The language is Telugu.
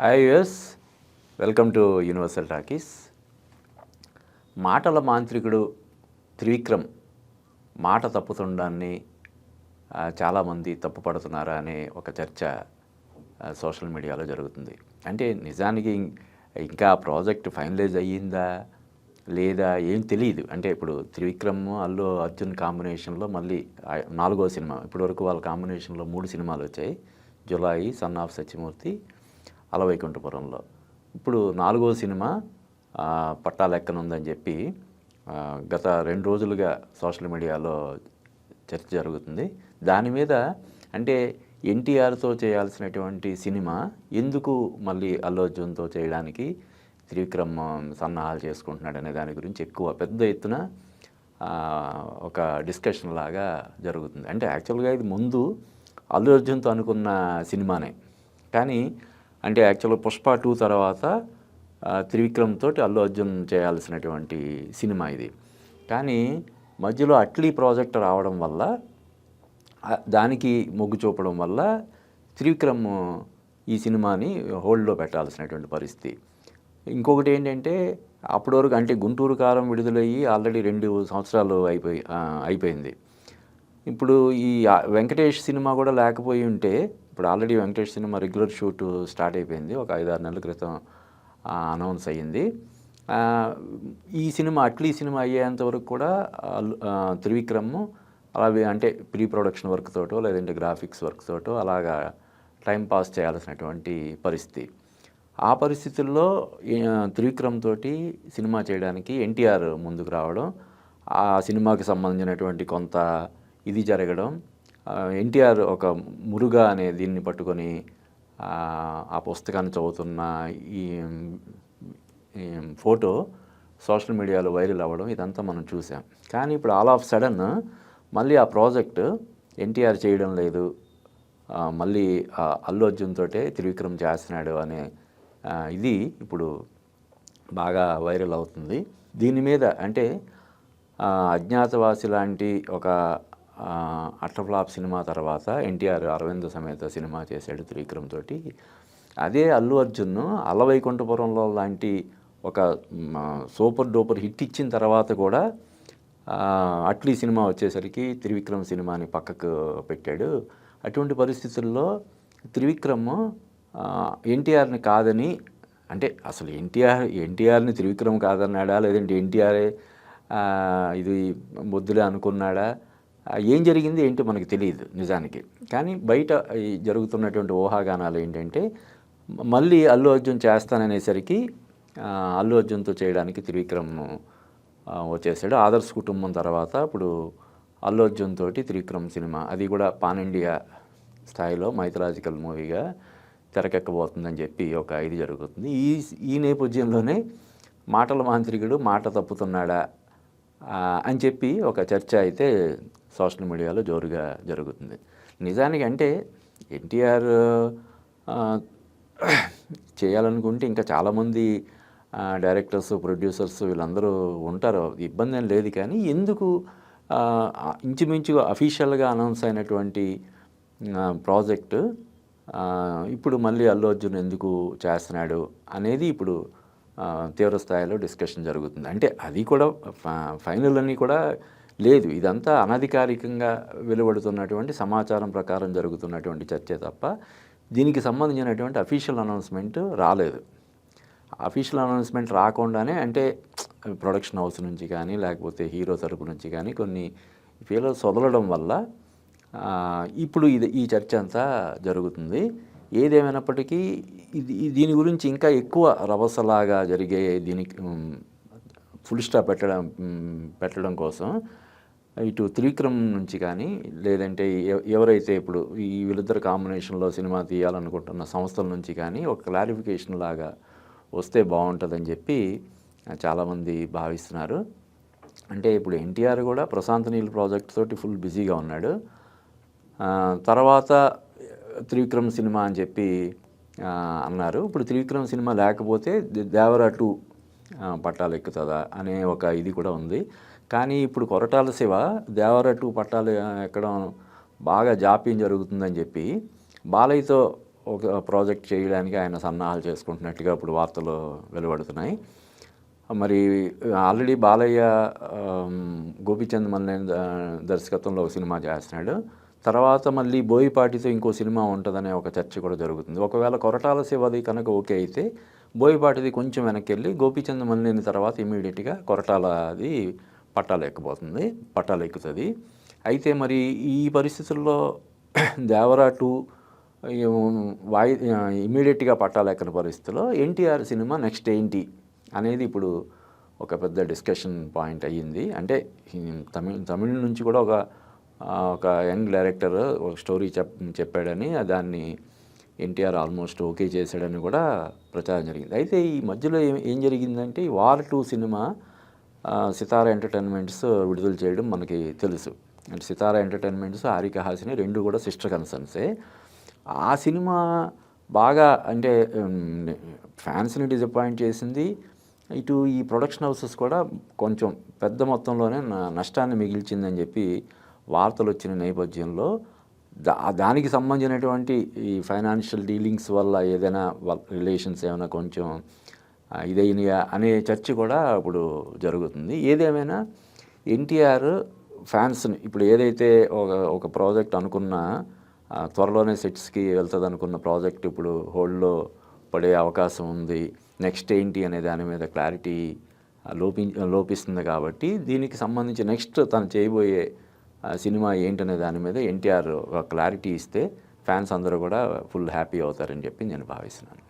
Hi us welcome to universal talkies మాటల మాంత్రికుడు త్రివిక్రమ్ మాట తప్పుతుండాన్ని చాలామంది తప్పుపడుతున్నారా అనే ఒక చర్చ సోషల్ మీడియాలో జరుగుతుంది. అంటే నిజానికి ఇంకా ప్రాజెక్ట్ ఫైనలైజ్ అయ్యిందా లేదా ఏం తెలియదు అంటే ఇప్పుడు త్రివిక్రమ్ అల్లు అర్జున్ కాంబినేషన్లో మళ్ళీ నాలుగో సినిమా. ఇప్పటివరకు వాళ్ళ కాంబినేషన్లో మూడు సినిమాలు వచ్చాయి. Julayi son of Satyamurthy అలవైకుంఠపురంలో. ఇప్పుడు నాలుగో సినిమా పట్టాలెక్కనుందని చెప్పి గత రెండు రోజులుగా సోషల్ మీడియాలో చర్చ జరుగుతుంది. దాని మీద అంటే ఎన్టీఆర్తో చేయాల్సినటువంటి సినిమా ఎందుకు మళ్ళీ అల్లు అర్జున్తో చేయడానికి త్రివిక్రమ్ సన్నాహాలు చేసుకుంటున్నాడు అనే దాని గురించి ఎక్కువ పెద్ద ఎత్తున ఒక డిస్కషన్ లాగా జరుగుతుంది. అంటే యాక్చువల్గా ఇది ముందు అల్లు అర్జున్తో అనుకున్న సినిమానే. కానీ అంటే యాక్చువల్గా పుష్ప టూ తర్వాత త్రివిక్రమ్ తోటి అల్లు అర్జున్ చేయాల్సినటువంటి సినిమా ఇది. కానీ మధ్యలో అట్లీ ప్రాజెక్ట్ రావడం వల్ల దానికి మొగ్గు చూపడం వల్ల త్రివిక్రమ్ ఈ సినిమాని హోల్డ్లో పెట్టాల్సినటువంటి పరిస్థితి. ఇంకొకటి ఏంటంటే అప్పటి వరకు అంటే గుంటూరు కారం విడుదలయ్యి ఆల్రెడీ రెండు సంవత్సరాలు అయిపోయి అయిపోయింది. ఇప్పుడు ఈ వెంకటేష్ సినిమా కూడా లేకపోయి ఉంటే ఇప్పుడు already Venkatesh cinema regular shoot start అయిపోయింది. ఒక ఐదారు నెలల క్రితం అనౌన్స్ అయ్యింది. ఈ సినిమా అట్లీ సినిమా అయ్యేంత వరకు కూడా త్రివిక్రమ్ అలా అంటే ప్రీ ప్రొడక్షన్ వర్క్ తోటో లేదంటే గ్రాఫిక్స్ వర్క్ తోటో అలాగా టైం పాస్ చేయాల్సినటువంటి పరిస్థితి. ఆ పరిస్థితుల్లో త్రివిక్రమ్ తోటి సినిమా చేయడానికి ఎన్టీఆర్ ముందుకు రావడం ఆ సినిమాకి సంబంధించినటువంటి కొంత ఇది జరగడం ఎన్టీఆర్ ఒక మురుగా అనే దీన్ని పట్టుకొని ఆ, పుస్తకాన్ని చదువుతున్న ఈ ఫోటో సోషల్ మీడియాలో వైరల్ అవ్వడం ఇదంతా మనం చూసాం. కానీ ఇప్పుడు ఆల్ ఆఫ్ సడన్ మళ్ళీ ఆ ప్రాజెక్ట్ ఎన్టీఆర్ చేయడం లేదు. మళ్ళీ అల్లు అర్జున్ తోటే త్రివిక్రమ్ చేస్తున్నాడు అనే ఇది ఇప్పుడు బాగా వైరల్ అవుతుంది. దీని మీద అంటే అజ్ఞాతవాసి లాంటి ఒక ఆ, అట్టఫ్లాప్ సినిమా తర్వాత ఎన్టీఆర్ అరవింద సమేత సినిమా చేశాడు త్రివిక్రమ్ తోటి. అదే అల్లు అర్జున్ అల్లవైకుంఠపురంలో లాంటి ఒక సూపర్ డూపర్ హిట్ ఇచ్చిన తర్వాత కూడా అట్లీ సినిమా వచ్చేసరికి త్రివిక్రమ్ సినిమాని పక్కకు పెట్టాడు. అటువంటి పరిస్థితుల్లో త్రివిక్రమ్ ఎన్టీఆర్ని కాదని అంటే అసలు ఎన్టీఆర్ ఎన్టీఆర్ని త్రివిక్రమ్ కాదన్నాడా? లేదంటే ఎన్టీఆరే ఇది బొద్దులే అనుకున్నాడా? ఏం జరిగింది ఏంటో మనకు తెలియదు నిజానికి. కానీ బయట జరుగుతున్నటువంటి ఊహాగానాలు ఏంటంటే మళ్ళీ అల్లు అర్జున్ చేస్తాననేసరికి అల్లు అర్జున్తో చేయడానికి త్రివిక్రమ్ వచ్చేసాడు. ఆదర్శ్ కుటుంబం తర్వాత ఇప్పుడు అల్లు అర్జున్ తోటి త్రివిక్రమ్ సినిమా. అది కూడా పాన్ ఇండియా స్థాయిలో మైథలాజికల్ మూవీగా తెరకెక్కబోతుందని చెప్పి ఒక ఇది జరుగుతుంది. ఈ ఈ నేపథ్యంలోనే మాటల మాంత్రికుడు మాట తప్పుతున్నాడా అని చెప్పి ఒక చర్చ అయితే సోషల్ మీడియాలో జోరుగా జరుగుతుంది. నిజానికి అంటే ఎన్టీఆర్ చేయాలనుకుంటే ఇంకా చాలామంది డైరెక్టర్స్ ప్రొడ్యూసర్స్ వీళ్ళందరూ ఉంటారు. ఇబ్బంది ఏం లేదు కానీ ఎందుకు ఇంచుమించుగా అఫీషియల్గా అనౌన్స్ అయినటువంటి ప్రాజెక్టు ఇప్పుడు మళ్ళీ అల్లు అర్జున్ ఎందుకు చేస్తున్నాడు అనేది ఇప్పుడు తీవ్ర స్థాయిలో డిస్కషన్ జరుగుతుంది. అంటే అది కూడా ఫైనల్ అని కూడా లేదు ఇదంతా అనధికారికంగా వెలువడుతున్నటువంటి సమాచారం ప్రకారం జరుగుతున్నటువంటి చర్చే తప్ప దీనికి సంబంధించినటువంటి అఫీషియల్ అనౌన్స్మెంట్ రాలేదు. అఫీషియల్ అనౌన్స్మెంట్ రాకుండానే అంటే ప్రొడక్షన్ హౌస్ నుంచి కానీ లేకపోతే హీరో తరపు నుంచి కానీ కొన్ని ఫీలర్స్ వదలడం వల్ల ఇప్పుడు ఇది ఈ చర్చ అంతా జరుగుతుంది. ఏదేమైనప్పటికీ ఇది దీని గురించి ఇంకా ఎక్కువ రభసలాగా జరిగే దీనికి ఫుల్ స్టాప్ పెట్టడం పెట్టడం కోసం ఇటు త్రివిక్రమ్ నుంచి కానీ లేదంటే ఎవ- ఎవరైతే ఇప్పుడు ఈ వీళ్ళిద్దరు కాంబినేషన్లో సినిమా తీయాలనుకుంటున్న సంస్థల నుంచి కానీ ఒక క్లారిఫికేషన్ లాగా వస్తే బాగుంటుందని చెప్పి చాలామంది భావిస్తున్నారు. అంటే ఇప్పుడు ఎన్టీఆర్ కూడా ప్రశాంత్ నీల్ ప్రాజెక్ట్ తోటి ఫుల్ బిజీగా ఉన్నాడు. తర్వాత త్రివిక్రమ్ సినిమా అని చెప్పి అన్నారు. ఇప్పుడు త్రివిక్రమ్ సినిమా లేకపోతే దేవరా టూ పట్టాలు ఎక్కుతుందా అనే ఒక ఇది కూడా ఉంది. కానీ ఇప్పుడు కొరటాల శివ దేవరా టూ పట్టాలు ఎక్కడం బాగా జాప్యం జరుగుతుందని చెప్పి బాలయ్యతో ఒక ప్రాజెక్ట్ చేయడానికి ఆయన సన్నాహాలు చేసుకుంటున్నట్టుగా ఇప్పుడు వార్తలు వెలువడుతున్నాయి. మరి ఆల్రెడీ బాలయ్య గోపిచంద్ గోపీచంద్ దర్శకత్వంలో ఒక సినిమా చేస్తున్నాడు. తర్వాత మళ్ళీ బోయిపాటితో ఇంకో సినిమా ఉంటుందనే ఒక చర్చ కూడా జరుగుతుంది. ఒకవేళ కొరటాల శివది కనుక ఓకే అయితే బోయిపాటిది కొంచెం వెనక్కి వెళ్ళి గోపిచంద్ మల్లెని తర్వాత ఇమీడియట్గా కొరటాలది పట్టాలు ఎక్కబోతుంది పట్టాలు ఎక్కుతుంది అయితే మరి ఈ పరిస్థితుల్లో దేవరా టూ వాయి ఇమీడియట్గా పట్టాలు ఎక్కని పరిస్థితిలో ఎన్టీఆర్ సినిమా నెక్స్ట్ ఏంటి అనేది ఇప్పుడు ఒక పెద్ద డిస్కషన్ పాయింట్ అయ్యింది. అంటే తమిళ తమిళ నుంచి కూడా ఒక ఒక యంగ్ డైరెక్టర్ ఒక స్టోరీ చెప్ చెప్పాడని దాన్ని ఎన్టీఆర్ ఆల్మోస్ట్ ఓకే చేశాడని కూడా ప్రచారం జరిగింది. అయితే ఈ మధ్యలో ఏం ఏం జరిగిందంటే war two cinema Sithara entertainments విడుదల చేయడం మనకి తెలుసు. అంటే సితారా ఎంటర్టైన్మెంట్స్ హారిక హాసిని రెండు కూడా సిస్టర్ కన్సర్న్సే. ఆ సినిమా బాగా అంటే ఫ్యాన్స్ని డిసప్పాయింట్ చేసింది. ఇటు ఈ ప్రొడక్షన్ హౌసెస్ కూడా కొంచెం పెద్ద మొత్తంలోనే నష్టాన్ని మిగిల్చిందని చెప్పి వార్తలు వచ్చిన నేపథ్యంలో దా దానికి సంబంధించినటువంటి ఈ ఫైనాన్షియల్ డీలింగ్స్ వల్ల ఏదైనా రిలేషన్స్ ఏమైనా కొంచెం ఇదైనయా అనే చర్చ కూడా ఇప్పుడు జరుగుతుంది. ఏదేమైనా ఎన్టీఆర్ ఫ్యాన్స్ని ఇప్పుడు ఏదైతే ఒక ఒక ప్రాజెక్ట్ అనుకున్నా త్వరలోనే సెట్స్కి వెళ్తుంది అనుకున్న ప్రాజెక్ట్ ఇప్పుడు హోల్డ్లో పడే అవకాశం ఉంది. నెక్స్ట్ ఏంటి అనే దాని మీద క్లారిటీ లోపి లోపిస్తుంది కాబట్టి దీనికి సంబంధించి నెక్స్ట్ తను చేయబోయే సినిమా ఏంటనే దాని మీద ఎన్టీఆర్ ఒక క్లారిటీ ఇస్తే ఫ్యాన్స్ అందరూ కూడా ఫుల్ హ్యాపీ అవుతారని చెప్పి నేను భావిస్తున్నాను.